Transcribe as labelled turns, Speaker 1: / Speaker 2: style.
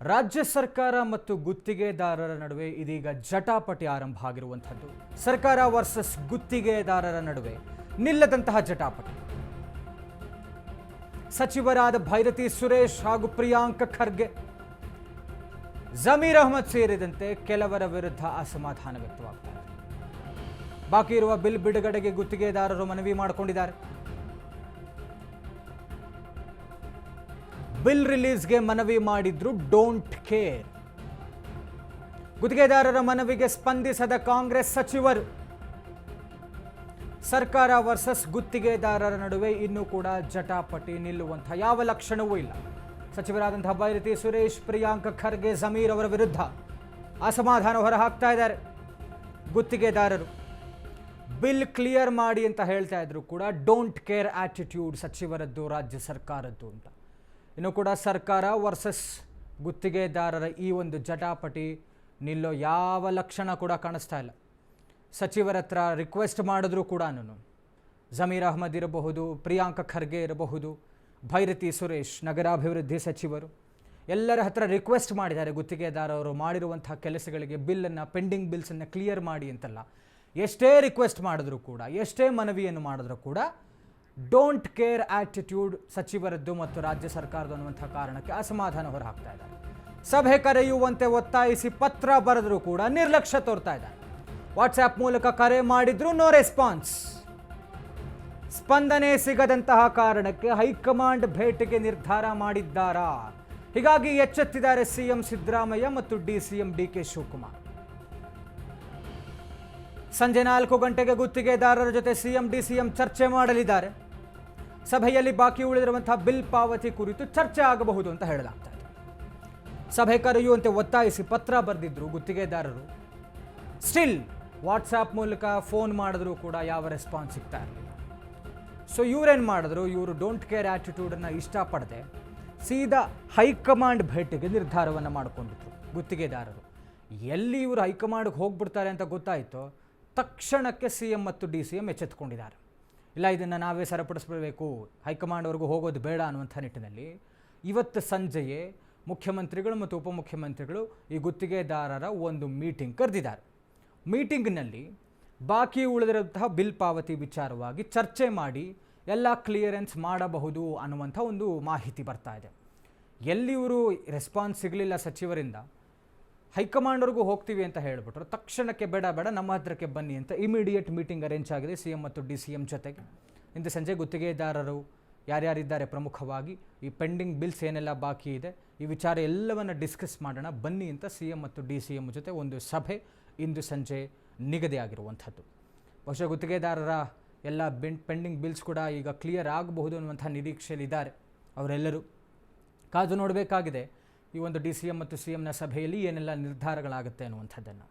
Speaker 1: ರಾಜ್ಯ ಸರ್ಕಾರ ಮತ್ತು ಗುತ್ತಿಗೆದಾರರ ನಡುವೆ ಇದೀಗ ಜಟಾಪಟಿ ಆರಂಭ ಆಗಿರುವಂಥದ್ದು. ಸರ್ಕಾರ ವರ್ಸಸ್ ಗುತ್ತಿಗೆದಾರರ ನಡುವೆ ನಿಲ್ಲದಂತಹ ಜಟಾಪಟಿ. ಸಚಿವರಾದ ಭೈರತಿ ಸುರೇಶ್ ಹಾಗೂ ಪ್ರಿಯಾಂಕ ಖರ್ಗೆ, ಜಮೀರ್ ಅಹಮದ್ ಸೇರಿದಂತೆ ಕೆಲವರ ವಿರುದ್ಧ ಅಸಮಾಧಾನ ವ್ಯಕ್ತವಾಗ್ತಾ ಇದೆ. ಬಾಕಿ ಇರುವ ಬಿಲ್ ಬಿಡುಗಡೆಗೆ ಗುತ್ತಿಗೆದಾರರು ಮನವಿ ಮಾಡಿಕೊಂಡಿದ್ದಾರೆ. ಬಿಲ್ ರಿಲೀಸ್ಗೆ ಮನವಿ ಮಾಡಿದ್ರು, ಡೋಂಟ್ ಕೇರ್. ಗುತ್ತಿಗೆದಾರರ ಮನವಿಗೆ ಸ್ಪಂದಿಸದ ಕಾಂಗ್ರೆಸ್ ಸಚಿವರು, ಸರ್ಕಾರ ವರ್ಸಸ್ ಗುತ್ತಿಗೆದಾರರ ನಡುವೆ ಇನ್ನೂ ಕೂಡ ಜಟಾಪಟಿ ನಿಲ್ಲುವಂಥ ಯಾವ ಲಕ್ಷಣವೂ ಇಲ್ಲ. ಸಚಿವರಾದಂತಹ ಬೈರತಿ ಸುರೇಶ್, ಪ್ರಿಯಾಂಕ ಖರ್ಗೆ, ಜಮೀರ್ ಅವರ ವಿರುದ್ಧ ಅಸಮಾಧಾನ ಹೊರಹಾಕ್ತಾ ಇದ್ದಾರೆ. ಗುತ್ತಿಗೆದಾರರು, ಬಿಲ್ ಕ್ಲಿಯರ್ ಮಾಡಿ ಅಂತ ಹೇಳ್ತಾ ಇದ್ರು ಕೂಡ, ಡೋಂಟ್ ಕೇರ್ ಆಟಿಟ್ಯೂಡ್ ಸಚಿವರದ್ದು, ರಾಜ್ಯ ಸರ್ಕಾರದ್ದು ಅಂತ. ಇನ್ನು ಕೂಡ ಸರ್ಕಾರ ವರ್ಸಸ್ ಗುತ್ತಿಗೆದಾರರ ಈ ಒಂದು ಜಟಾಪಟಿ ನಿಲ್ಲೋ ಯಾವ ಲಕ್ಷಣ ಕೂಡ ಕಾಣಿಸ್ತಾ ಇಲ್ಲ. ಸಚಿವರ ಹತ್ರ ರಿಕ್ವೆಸ್ಟ್ ಮಾಡಿದ್ರೂ ಕೂಡ ಜಮೀರ್ ಅಹಮದ್ ಇರಬಹುದು, ಪ್ರಿಯಾಂಕ ಖರ್ಗೆ ಇರಬಹುದು, ಭೈರತಿ ಸುರೇಶ್, ನಗರಾಭಿವೃದ್ಧಿ ಸಚಿವರು, ಎಲ್ಲರ ಹತ್ರ ರಿಕ್ವೆಸ್ಟ್ ಮಾಡಿದ್ದಾರೆ ಗುತ್ತಿಗೆದಾರರು ಮಾಡಿರುವಂತಹ ಕೆಲಸಗಳಿಗೆ ಬಿಲ್ಲನ್ನು ಪೆಂಡಿಂಗ್ ಬಿಲ್ಸನ್ನು ಕ್ಲಿಯರ್ ಮಾಡಿ ಅಂತಲ್ಲ. ಎಷ್ಟೇ ರಿಕ್ವೆಸ್ಟ್ ಮಾಡಿದ್ರು ಕೂಡ, ಎಷ್ಟೇ ಮನವಿಯನ್ನು ಮಾಡಿದ್ರು ಕೂಡ ಡೋಂಟ್ ಕೇರ್ ಆಟಿಟ್ಯೂಡ್ ಸಚಿವರದ್ದು ಮತ್ತು ರಾಜ್ಯ ಸರ್ಕಾರದ ಅನ್ನುವಂಥ ಕಾರಣಕ್ಕೆ ಅಸಮಾಧಾನ ಹೊರಹಾಕ್ತಾ ಇದ್ದಾರೆ. ಸಭೆ ಕರೆಯುವಂತೆ ಒತ್ತಾಯಿಸಿ ಪತ್ರ ಬರೆದರೂ ಕೂಡ ನಿರ್ಲಕ್ಷ್ಯ ತೋರ್ತಾ ಇದ್ದಾರೆ. ವಾಟ್ಸ್ಆ್ಯಪ್ ಮೂಲಕ ಕರೆ ಮಾಡಿದ್ರು ನೋ ರೆಸ್ಪಾನ್ಸ್ ಸ್ಪಂದನೆ ಸಿಗದಂತಹ ಕಾರಣಕ್ಕೆ ಹೈಕಮಾಂಡ್ ಭೇಟಿಗೆ ನಿರ್ಧಾರ ಮಾಡಿದ್ದಾರಾ? ಹೀಗಾಗಿ ಎಚ್ಚೆತ್ತಿದ್ದಾರೆ ಸಿಎಂ ಸಿದ್ದರಾಮಯ್ಯ ಮತ್ತು D CM D K Shivakumar. ಸಂಜೆ ನಾಲ್ಕು ಗಂಟೆಗೆ ಗುತ್ತಿಗೆದಾರರ ಜೊತೆ ಸಿಎಂ, ಡಿಸಿಎಂ ಚರ್ಚೆ ಮಾಡಲಿದ್ದಾರೆ. ಸಭೆಯಲ್ಲಿ ಬಾಕಿ ಉಳಿದಿರುವಂತಹ ಬಿಲ್ ಪಾವತಿ ಕುರಿತು ಚರ್ಚೆ ಆಗಬಹುದು ಅಂತ ಹೇಳಲಾಗ್ತಾ ಇದೆ. ಸಭೆ ಕರೆಯುವಂತೆ ಒತ್ತಾಯಿಸಿ ಪತ್ರ ಬರೆದಿದ್ರು ಗುತ್ತಿಗೆದಾರರು. ಸ್ಟಿಲ್ ವಾಟ್ಸಾಪ್ ಮೂಲಕ ಫೋನ್ ಮಾಡಿದ್ರೂ ಕೂಡ ಯಾವ ರೆಸ್ಪಾನ್ಸ್ ಸಿಗ್ತಾ ಇರಲಿಲ್ಲ. ಸೊ ಇವರೇನು ಮಾಡಿದ್ರು? ಇವರು ಡೋಂಟ್ ಕೇರ್ ಆ್ಯಟಿಟ್ಯೂಡನ್ನು ಇಷ್ಟಪಡದೆ ಸೀದಾ ಹೈಕಮಾಂಡ್ ಭೇಟಿಗೆ ನಿರ್ಧಾರವನ್ನು ಮಾಡಿಕೊಂಡಿದ್ರು ಗುತ್ತಿಗೆದಾರರು. ಎಲ್ಲಿ ಇವರು ಹೈಕಮಾಂಡ್ಗೆ ಹೋಗ್ಬಿಡ್ತಾರೆ ಅಂತ ಗೊತ್ತಾಯಿತು, ತಕ್ಷಣಕ್ಕೆ ಸಿ ಎಂ ಮತ್ತು ಡಿ ಸಿ ಎಂ ಎಚ್ಚೆತ್ಕೊಂಡಿದ್ದಾರೆ. ಇಲ್ಲ, ಇದನ್ನು ನಾವೇ ಸರಿಪಡಿಸ್ಬಿಡಬೇಕು. ಹೈಕಮಾಂಡ್ವರೆಗೂ ಹೋಗೋದು ಬೇಡ ಅನ್ನುವಂಥ ನಿಟ್ಟಿನಲ್ಲಿ ಇವತ್ತು ಸಂಜೆಯೇ ಮುಖ್ಯಮಂತ್ರಿಗಳು ಮತ್ತು ಉಪಮುಖ್ಯಮಂತ್ರಿಗಳು ಈ ಗುತ್ತಿಗೆದಾರರ ಒಂದು ಮೀಟಿಂಗ್ ಕರೆದಿದ್ದಾರೆ. ಮೀಟಿಂಗ್ನಲ್ಲಿ ಬಾಕಿ ಉಳಿದಿರುವಂತಹ ಬಿಲ್ ಪಾವತಿ ವಿಚಾರವಾಗಿ ಚರ್ಚೆ ಮಾಡಿ ಎಲ್ಲ ಕ್ಲಿಯರೆನ್ಸ್ ಮಾಡಬಹುದು ಅನ್ನುವಂಥ ಒಂದು ಮಾಹಿತಿ ಬರ್ತಾ ಇದೆ. ಎಲ್ಲಿ ಇವರು ರೆಸ್ಪಾನ್ಸ್ ಸಿಗಲಿಲ್ಲ ಸಚಿವರಿಂದ ಹೈಕಮಾಂಡ್ವರೆಗೂ ಹೋಗ್ತೀವಿ ಅಂತ ಹೇಳಿಬಿಟ್ರು. ತಕ್ಷಣಕ್ಕೆ ಬೇಡ ಬೇಡ, ನಮ್ಮ ಹತ್ರಕ್ಕೆ ಬನ್ನಿ ಅಂತ ಇಮಿಡಿಯೇಟ್ ಮೀಟಿಂಗ್ ಅರೇಂಜ್ ಆಗಿದೆ ಸಿ ಎಂ ಮತ್ತು ಡಿ ಸಿ ಎಂ ಜೊತೆಗೆ. ಇಂದು ಸಂಜೆ ಗುತ್ತಿಗೆದಾರರು ಯಾರ್ಯಾರಿದ್ದಾರೆ ಪ್ರಮುಖವಾಗಿ, ಈ ಪೆಂಡಿಂಗ್ ಬಿಲ್ಸ್ ಏನೆಲ್ಲ ಬಾಕಿ ಇದೆ, ಈ ವಿಚಾರ ಎಲ್ಲವನ್ನು ಡಿಸ್ಕಸ್ ಮಾಡೋಣ, ಬನ್ನಿ ಅಂತ ಸಿ ಎಂ ಮತ್ತು ಡಿ ಸಿ ಎಂ ಜೊತೆ ಒಂದು ಸಭೆ ಇಂದು ಸಂಜೆ ನಿಗದಿಯಾಗಿರುವಂಥದ್ದು. ಬಹುಶಃ ಗುತ್ತಿಗೆದಾರರ ಎಲ್ಲ ಬೆನ್, ಪೆಂಡಿಂಗ್ ಬಿಲ್ಸ್ ಕೂಡ ಈಗ ಕ್ಲಿಯರ್ ಆಗಬಹುದು ಅನ್ನುವಂಥ ನಿರೀಕ್ಷೆಯಲ್ಲಿದ್ದಾರೆ ಅವರೆಲ್ಲರೂ. ಕಾದು ನೋಡಬೇಕಾಗಿದೆ ಈ ಒಂದು ಡಿ ಸಿ ಎಂ ಮತ್ತು ಸಿ ಎಂನ ಸಭೆಯಲ್ಲಿ ಏನೆಲ್ಲ ನಿರ್ಧಾರಗಳಾಗುತ್ತೆ ಅನ್ನುವಂಥದ್ದನ್ನು.